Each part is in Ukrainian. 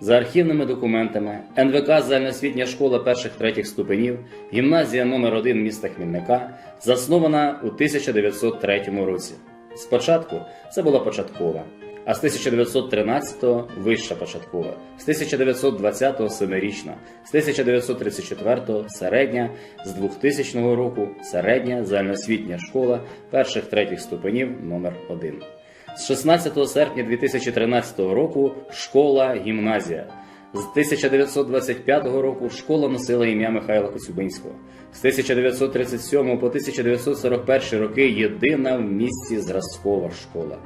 За архівними документами, НВК Загальноосвітня школа перших третіх ступенів, гімназія номер 1 міста Хмільника, заснована у 1903 році. Спочатку це була початкова, а з 1913-го вища початкова, з 1920-го семирічна, з 1934-го середня, з 2000 року середня загальноосвітня школа перших третіх ступенів номер 1 з 16 серпня 2013 року школа гімназія. З 1925 року школа носила ім'я Михайла Коцюбинського. З 1937 по 1941 роки єдина в місті зразкова школа.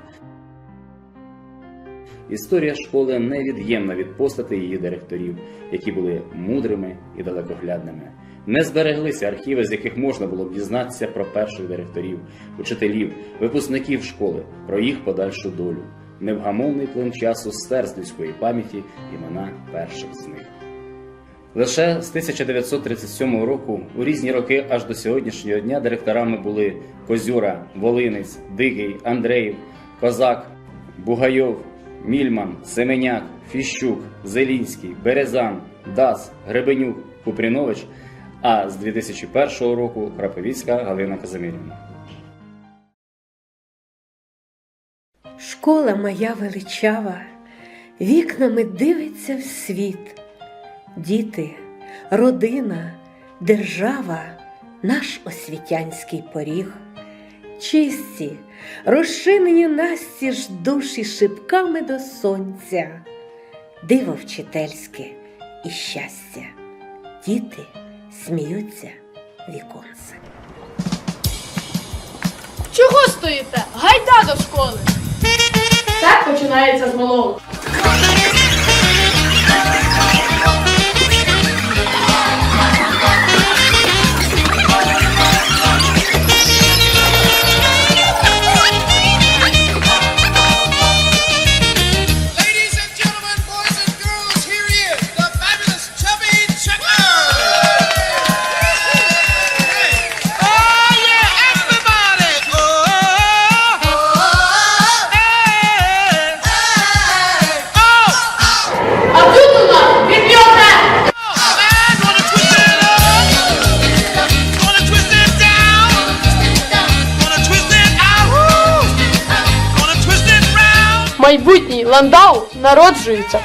Історія школи невід'ємна від постати її директорів, які були мудрими і далекоглядними. Не збереглися архіви, з яких можна було б дізнатися про перших директорів, учителів, випускників школи, про їх подальшу долю. Невгамовний плин часу стер з людської пам'яті імена перших з них. Лише з 1937 року, у різні роки аж до сьогоднішнього дня директорами були Козюра, Волинець, Дигий, Андреєв, Козак, Бугайов, Мільман, Семеняк, Фіщук, Зелінський, Березан, Дас, Гребенюк, Купрінович, а з 2001 року Краповіцька Галина Казимирівна. Школа моя величава, вікнами дивиться в світ. Діти, родина, держава, наш освітянський поріг. Чисті, розчинені настіж душі шипками до сонця, диво вчительське і щастя. Діти сміються віконце. Чого стоїте? Гайда до школи! Так починається з малого. Ландау народжується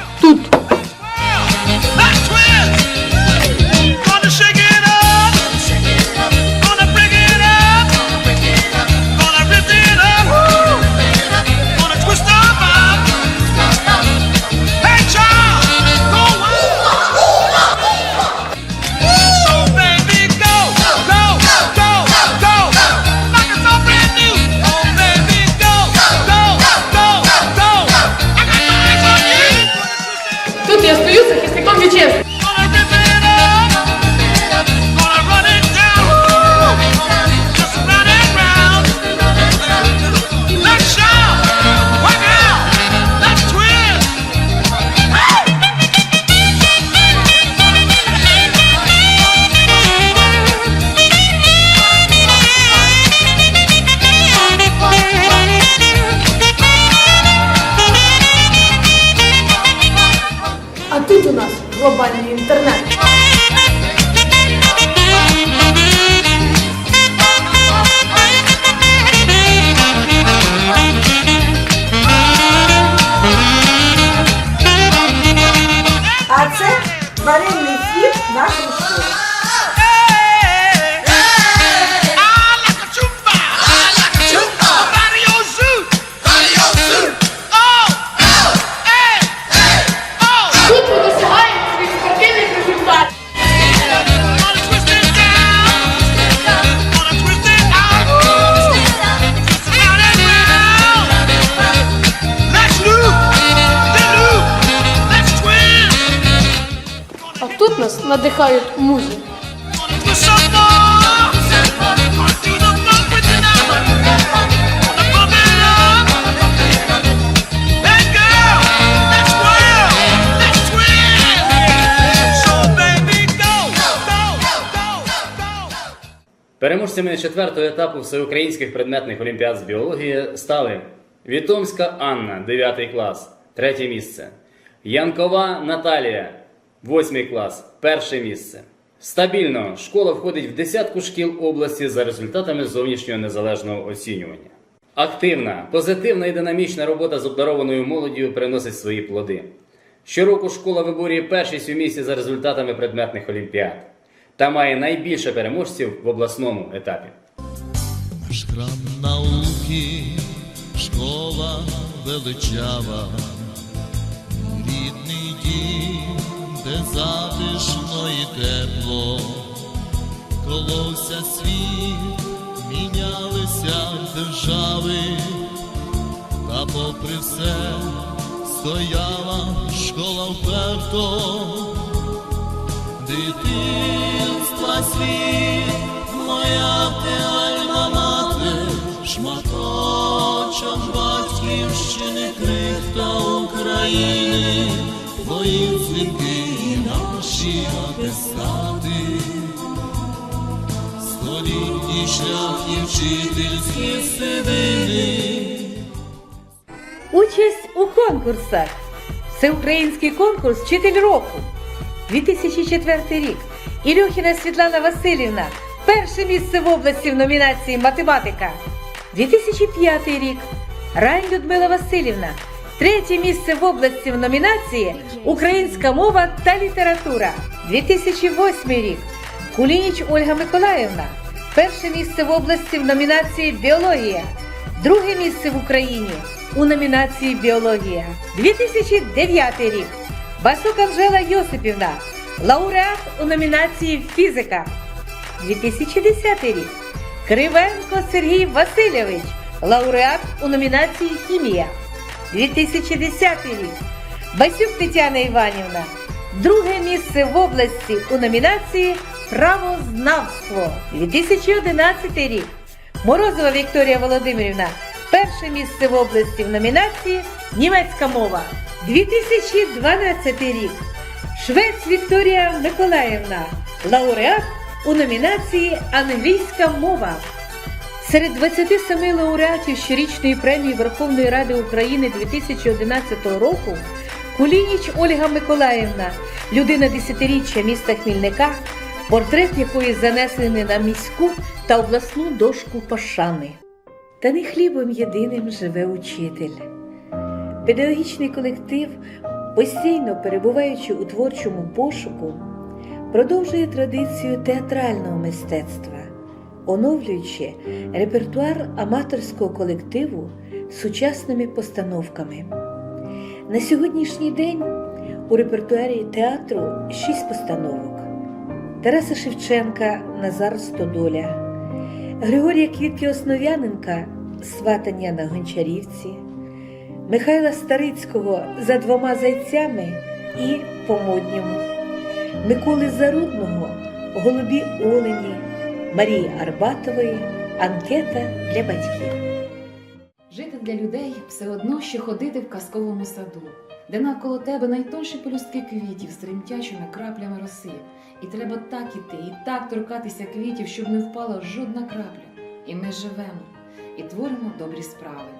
go, go. Переможцями четвертого етапу всеукраїнських предметних олімпіад з біології стали Вітомська Анна, 9 клас, третє місце. Янкова Наталія, 8 клас, перше місце. Стабільно школа входить в десятку шкіл області за результатами зовнішнього незалежного оцінювання. Активна, позитивна і динамічна робота з обдарованою молоддю приносить свої плоди. Щороку школа виборює першість у місті за результатами предметних олімпіад та має найбільше переможців в обласному етапі. Наш храм науки, школа величава, рідний дім, де затишно і тепло, коловся світ, мінялися держави, та попри все стояла школа вперто. Дитинства світ, моя ти альма-мати, шматочок батьківщини, крихта України, твої дзвінки атестати, столітній шлях вчительські сивини. Участь у конкурсах. Всеукраїнський конкурс Вчитель року. 2004 рік. Ільохіна Світлана Васильівна. Перше місце в області в номінації Математика. 2005 рік. Рань Людмила Васильівна. Третє місце в області в номінації Українська мова та література. 2008 рік. Кулініч Ольга Миколаївна. Перше місце в області в номінації Біологія. Друге місце в Україні у номінації Біологія. 2009 рік. Басук Анжела Йосипівна. Лауреат у номінації Фізика. 2010 рік. Кривенко Сергій Васильович. Лауреат у номінації Хімія. 2010 рік. Басюк Тетяна Іванівна. Друге місце в області у номінації Правознавство. 2011 рік. Морозова Вікторія Володимирівна. Перше місце в області в номінації Німецька мова. 2012 рік. Швець Вікторія Миколаївна. Лауреат у номінації Англійська мова. Серед 27 лауреатів щорічної премії Верховної Ради України 2011 року Кулініч Ольга Миколаївна, людина десятиріччя міста Хмільника, портрет якої занесений на міську та обласну дошку пошани. Та не хлібом єдиним живе учитель. Педагогічний колектив, постійно перебуваючи у творчому пошуку, продовжує традицію театрального мистецтва, оновлюючи репертуар аматорського колективу сучасними постановками. На сьогоднішній день у репертуарі театру шість постановок: Тараса Шевченка Назар Стодоля, Григорія Квітки Основ'яненка Сватання на Гончарівці, Михайла Старицького за двома зайцями і по модньому, Миколи Зарудного Голубі Олені, Марії Арбатової Анкета для батьків. Жити для людей все одно, що ходити в казковому саду, де навколо тебе найтонші пелюстки квітів з тремтячими краплями роси. І треба так іти, і так торкатися квітів, щоб не впала жодна крапля. І ми живемо і творимо добрі справи.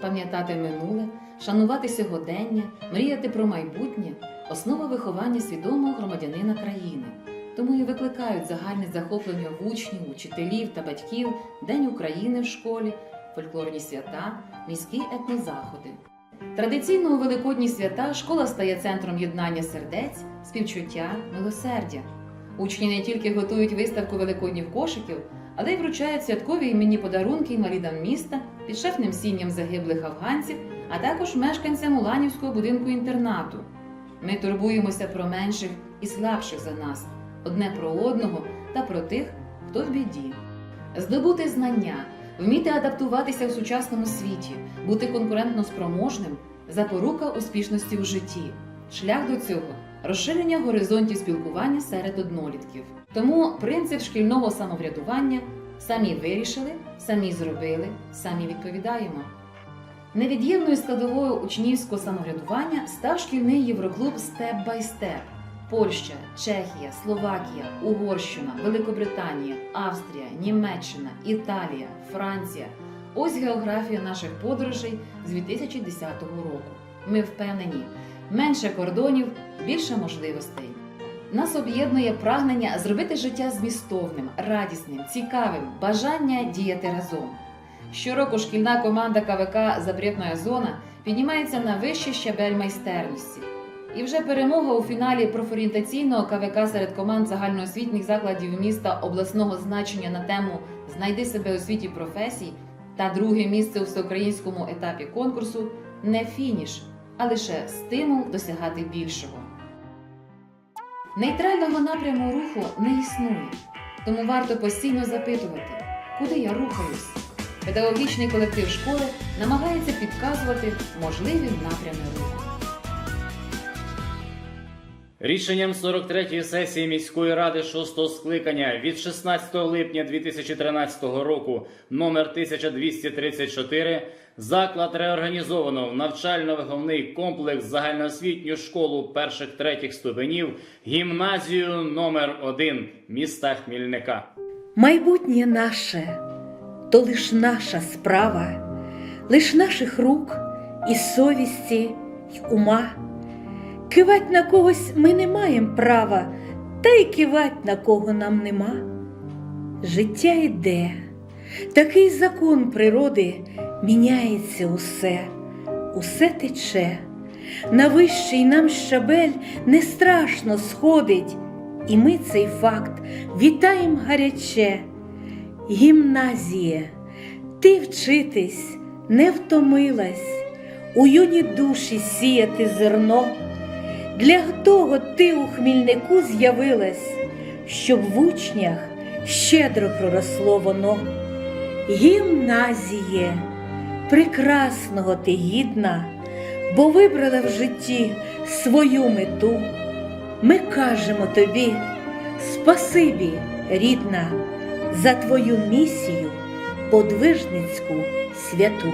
Пам'ятати минуле, шанувати сьогодення, мріяти про майбутнє основа виховання свідомого громадянина країни. Тому і викликають загальне захоплення в учнів, учителів та батьків День України в школі, фольклорні свята, міські етнозаходи. Традиційно у великодні свята школа стає центром єднання сердець, співчуття, милосердя. Учні не тільки готують виставку великодніх кошиків, але й вручають святкові іменні подарунки інвалідам міста, підшефним сім'ям загиблих афганців, а також мешканцям Уланівського будинку інтернату. Ми турбуємося про менших і слабших за нас, одне про одного та про тих, хто в біді. Здобути знання, вміти адаптуватися в сучасному світі, бути конкурентно спроможним запорука успішності в житті. Шлях до цього розширення горизонтів спілкування серед однолітків. Тому принцип шкільного самоврядування самі вирішили, самі зробили, самі відповідаємо. Невід'ємною складовою учнівського самоврядування став шкільний євроклуб Степ Степ. Польща, Чехія, Словакія, Угорщина, Великобританія, Австрія, Німеччина, Італія, Франція. Ось географія наших подорожей з 2010 року. Ми впевнені, менше кордонів, більше можливостей. Нас об'єднує прагнення зробити життя змістовним, радісним, цікавим, бажання діяти разом. Щороку шкільна команда КВК Запретна зона піднімається на вищий щабель майстерності. І вже перемога у фіналі профорієнтаційного КВК серед команд загальноосвітніх закладів міста обласного значення на тему Знайди себе у світі професій та друге місце у всеукраїнському етапі конкурсу не фініш, а лише стимул досягати більшого. Нейтрального напряму руху не існує, тому варто постійно запитувати, куди я рухаюсь. Педагогічний колектив школи намагається підказувати можливі напрями руху. Рішенням 43-ї сесії міської ради 6-го скликання від 16 липня 2013 року номер 1234 заклад реорганізовано в навчально-виховний комплекс загальноосвітню школу перших-третіх ступенів гімназію номер 1 міста Хмільника. Майбутнє наше то лиш наша справа, лиш наших рук і совісті, й ума. Кивать на когось ми не маємо права, та й кивать на кого нам нема. Життя йде, такий закон природи міняється усе, усе тече. На вищий нам щабель не страшно сходить, і ми цей факт вітаєм гаряче. Гімназія, ти вчитись не втомилась, у юні душі сіяти зерно. Для того ти у хмільнику з'явилась, щоб в учнях щедро проросло воно. Гімназіє, прекрасного ти гідна, бо вибрала в житті свою мету. Ми кажемо тобі спасибі, рідна, за твою місію подвижницьку святу.